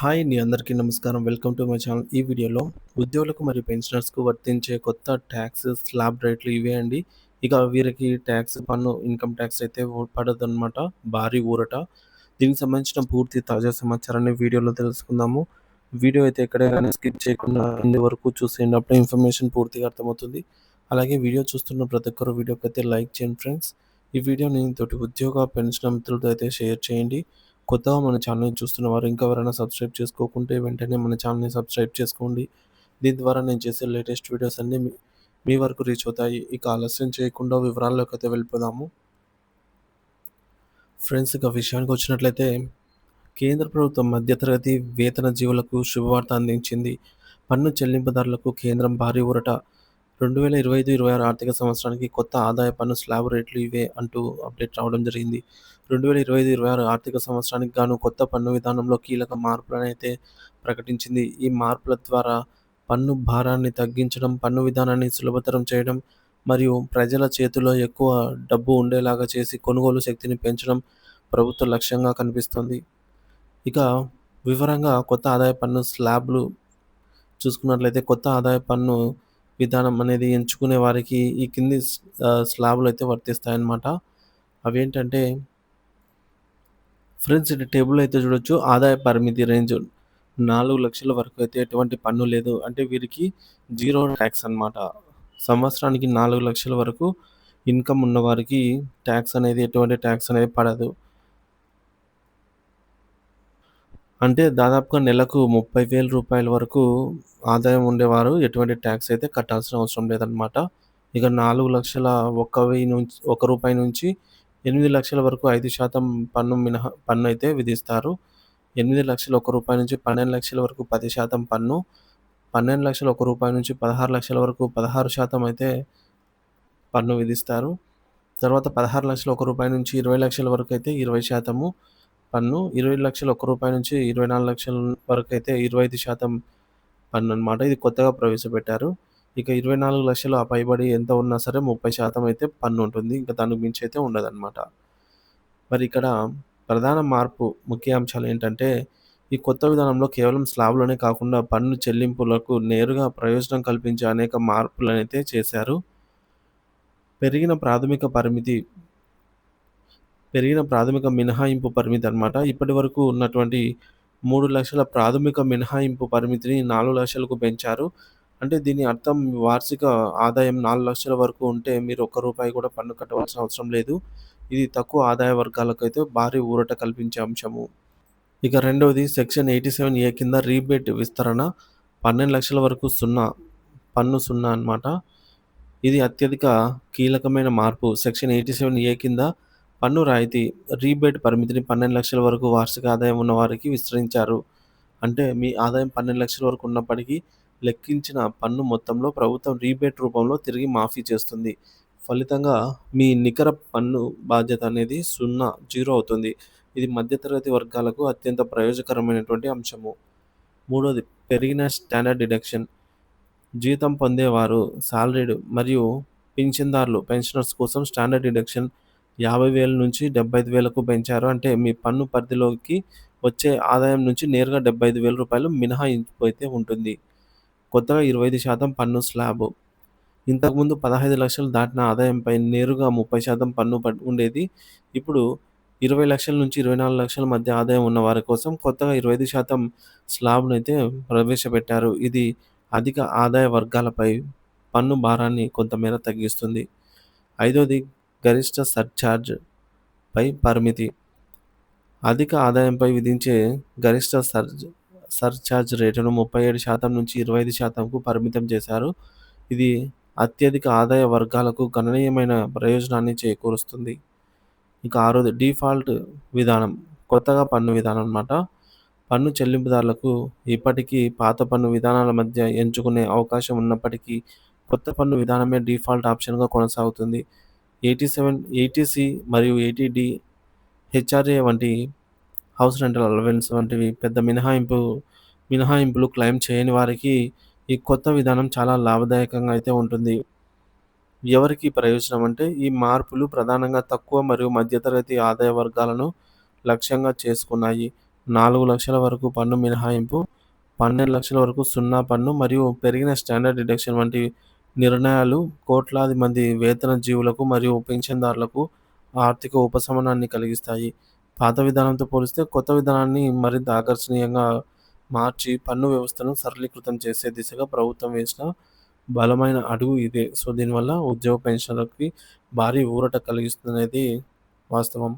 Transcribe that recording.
Hi అండి అందరికీ నమస్కారం. Welcome to my channel. ఈ వీడియోలో ఉద్యోగులకు మరియు పెన్షనర్స్కు వర్తించే కొత్త ట్యాక్స్ స్లాబ్ రేట్లు ఇవే అండి. ఇక వీరికి ట్యాక్స్ పన్ను ఇన్కమ్ ట్యాక్స్ అయితే పడదు అనమాట భారీ ఊరట. దీనికి సంబంధించిన పూర్తి తాజా సమాచారాన్ని వీడియోలో తెలుసుకుందాము. వీడియో అయితే ఎక్కడైనా స్కిప్ చేయకుండా అన్ని వరకు చూసేయండి అప్పుడే ఇన్ఫర్మేషన్ పూర్తిగా అర్థమవుతుంది. అలాగే వీడియో చూస్తున్న ప్రతి ఒక్కరు వీడియోకి అయితే లైక్ చేయండి ఫ్రెండ్స్. ఈ వీడియోని తోటి ఉద్యోగ పెన్షన్ మిత్రులతో అయితే షేర్ చేయండి. కొత్తగా మన ఛానల్ని చూస్తున్న వారు ఇంకా ఎవరైనా సబ్స్క్రైబ్ చేసుకోకుంటే వెంటనే మన ఛానల్ని సబ్స్క్రైబ్ చేసుకోండి. దీని ద్వారా నేను చేసే లేటెస్ట్ వీడియోస్ అన్నీ మీ వరకు రీచ్ అవుతాయి. ఇక ఆలస్యం చేయకుండా వివరాల్లోకి అయితే వెళ్ళిపోదాము. ఫ్రెండ్స్ ఇక విషయానికి వచ్చినట్లయితే కేంద్ర ప్రభుత్వం మధ్యతరగతి వేతన జీవులకు శుభవార్త అందించింది. పన్ను చెల్లింపుదారులకు కేంద్రం భారీ ఊరట. రెండు వేల ఇరవై ఐదు ఇరవై ఆరు ఆర్థిక సంవత్సరానికి కొత్త ఆదాయ పన్ను స్లాబ్ రేట్లు ఇవే అంటూ అప్డేట్ రావడం జరిగింది. రెండు వేల ఇరవై ఐదు ఇరవై ఆరు ఆర్థిక సంవత్సరానికి గాను కొత్త పన్ను విధానంలో కీలక మార్పులను అయితే ప్రకటించింది. ఈ మార్పుల ద్వారా పన్ను భారాన్ని తగ్గించడం పన్ను విధానాన్ని సులభతరం చేయడం మరియు ప్రజల చేతిలో ఎక్కువ డబ్బు ఉండేలాగా చేసి కొనుగోలు శక్తిని పెంచడం ప్రభుత్వ లక్ష్యంగా కనిపిస్తుంది. ఇక వివరంగా కొత్త ఆదాయ పన్ను స్లాబ్లు చూసుకున్నట్లయితే కొత్త ఆదాయ పన్ను విధానం అనేది ఎంచుకునే వారికి ఈ కింది స్లాబ్లు అయితే వర్తిస్తాయన్నమాట. అవేంటంటే ఫ్రెండ్స్ టేబుల్ అయితే చూడొచ్చు ఆదాయ పరిమితి రేంజ్ నాలుగు లక్షల వరకు అయితే ఎటువంటి పన్ను లేదు. అంటే వీరికి జీరో ట్యాక్స్ అనమాట సంవత్సరానికి నాలుగు లక్షల వరకు ఇన్కమ్ ఉన్నవారికి ట్యాక్స్ అనేది ఎటువంటి ట్యాక్స్ అనేది పడదు. అంటే దాదాపుగా నెలకు ముప్పై వేల రూపాయల వరకు ఆదాయం ఉండేవారు. ఎటువంటి ట్యాక్స్ అయితే కట్టాల్సిన అవసరం లేదనమాట ఇక నాలుగు లక్షల ఒక్క వెయ్యి నుంచి ఒక రూపాయి నుంచి ఎనిమిది లక్షల వరకు ఐదు శాతం పన్ను మినహా పన్ను అయితే విధిస్తారు. ఎనిమిది లక్షల ఒక రూపాయి నుంచి పన్నెండు లక్షల వరకు పది శాతం పన్ను పన్నెండు లక్షల ఒక రూపాయి నుంచి పదహారు లక్షల వరకు పదహారు శాతం అయితే పన్ను విధిస్తారు. తర్వాత పదహారు లక్షల ఒక రూపాయి నుంచి ఇరవై లక్షల వరకు అయితే ఇరవై శాతము పన్ను ఇరవై లక్షలు ఒక్క రూపాయి నుంచి ఇరవై నాలుగు లక్షల వరకు అయితే ఇరవై ఐదు శాతం పన్ను అనమాట ఇది కొత్తగా ప్రవేశపెట్టారు. ఇక ఇరవై నాలుగు లక్షలు ఆ పైబడి ఎంత ఉన్నా సరే ముప్పై శాతం అయితే పన్ను ఉంటుంది. ఇంకా దానికి మించి అయితే ఉండదన్నమాట. మరి ఇక్కడ ప్రధాన మార్పు ముఖ్య అంశాలు ఏంటంటే ఈ కొత్త విధానంలో కేవలం స్లాబ్లోనే కాకుండా పన్ను చెల్లింపులకు నేరుగా ప్రయోజనం కల్పించే అనేక మార్పులను అయితే చేశారు. పెరిగిన ప్రాథమిక పరిమితి పెరిగిన ప్రాథమిక మినహాయింపు పరిమితి అనమాట ఇప్పటి వరకు ఉన్నటువంటి మూడు లక్షల ప్రాథమిక మినహాయింపు పరిమితిని నాలుగు లక్షలకు పెంచారు. అంటే దీని అర్థం వార్షిక ఆదాయం నాలుగు లక్షల వరకు ఉంటే మీరు ఒక్క రూపాయి కూడా పన్ను కట్టవలసిన అవసరం లేదు. ఇది తక్కువ ఆదాయ వర్గాలకు అయితే భారీ ఊరట కల్పించే అంశము. ఇక రెండవది సెక్షన్ ఎయిటీ సెవెన్ ఏ కింద రీబేట్ విస్తరణ పన్నెండు లక్షల వరకు సున్నా పన్ను సున్నా అనమాట ఇది అత్యధిక కీలకమైన మార్పు. సెక్షన్ ఎయిటీ సెవెన్ ఏ కింద పన్ను రాయితీ రీబేట్ పరిమితిని పన్నెండు లక్షల వరకు వార్షిక ఆదాయం ఉన్న వారికి విస్తరించారు. అంటే మీ ఆదాయం పన్నెండు లక్షల వరకు ఉన్నప్పటికీ లెక్కించిన పన్ను మొత్తంలో ప్రభుత్వం రీబేట్ రూపంలో తిరిగి మాఫీ చేస్తుంది. ఫలితంగా మీ నికర పన్ను బాధ్యత అనేది సున్నా జీరో అవుతుంది. ఇది మధ్యతరగతి వర్గాలకు అత్యంత ప్రయోజకరమైనటువంటి అంశము. మూడోది పెరిగిన స్టాండర్డ్ డిడక్షన్. జీతం పొందేవారు సాలరీడ్ మరియు పింఛన్దారులు పెన్షనర్స్ కోసం స్టాండర్డ్ డిడక్షన్ యాభై వేల నుంచి డెబ్బై ఐదు వేలకు పెంచారు. అంటే మీ పన్ను పరిధిలోకి వచ్చే ఆదాయం నుంచి నేరుగా డెబ్బై ఐదు వేల రూపాయలు మినహాయింపు అయితే ఉంటుంది. కొత్తగా ఇరవై ఐదు శాతం పన్ను స్లాబ్. ఇంతకుముందు పదహైదు లక్షలు దాటిన ఆదాయంపై నేరుగా ముప్పై శాతం పన్ను ఉండేది. ఇప్పుడు ఇరవై లక్షల నుంచి ఇరవై నాలుగు లక్షల మధ్య ఆదాయం ఉన్న వారి కోసం కొత్తగా ఇరవై ఐదు శాతం స్లాబ్ను అయితే ప్రవేశపెట్టారు. ఇది అధిక ఆదాయ వర్గాలపై పన్ను భారాన్ని కొంతమేర తగ్గిస్తుంది. ఐదోది గరిష్ట సర్ఛార్జ్ పై పరిమితి. అధిక ఆదాయంపై విధించే గరిష్ట సర్జ్ సర్ఛార్జ్ రేటును ముప్పై ఏడు శాతం నుంచి ఇరవై ఐదు శాతంకు పరిమితం చేశారు. ఇది అత్యధిక ఆదాయ వర్గాలకు గణనీయమైన ప్రయోజనాన్ని చేకూరుస్తుంది. ఇక ఆరోది డిఫాల్ట్ విధానం కొత్తగా పన్ను విధానం అన్నమాట. పన్ను చెల్లింపుదారులకు ఇప్పటికీ పాత పన్ను విధానాల మధ్య ఎంచుకునే అవకాశం ఉన్నప్పటికీ కొత్త పన్ను విధానమే డిఫాల్ట్ ఆప్షన్గా కొనసాగుతుంది. ఎయిటీ సెవెన్ ఎయిటీసీ మరియు ఎయిటీ హెచ్ఆర్ఏ వంటి హౌస్ రెంటల్ అలవెన్స్ వంటివి పెద్ద మినహాయింపు మినహాయింపులు క్లెయిమ్ చేయని వారికి ఈ కొత్త విధానం చాలా లాభదాయకంగా అయితే ఉంటుంది. ఎవరికి ప్రయోజనం అంటే ఈ మార్పులు ప్రధానంగా తక్కువ మరియు మధ్యతరగతి ఆదాయ వర్గాలను లక్ష్యంగా చేసుకున్నాయి. నాలుగు లక్షల వరకు పన్ను మినహాయింపు, పన్నెండు లక్షల వరకు సున్నా పన్ను మరియు పెరిగిన స్టాండర్డ్ డిడక్షన్ వంటి నిర్ణయాలు కోట్లాది మంది వేతన జీవులకు మరియు పెన్షన్దారులకు ఆర్థిక ఉపశమనాన్ని కలిగిస్తాయి. పాత విధానంతో పోలిస్తే కొత్త విధానాన్ని మరింత ఆకర్షణీయంగా మార్చి పన్ను వ్యవస్థను సరళీకృతం చేసే దిశగా ప్రభుత్వం వేసిన బలమైన అడుగు ఇదే. సో, దీనివల్ల ఉద్యోగ పెన్షన్లకి భారీ ఊరట కలిగిస్తుంది అనేది వాస్తవం.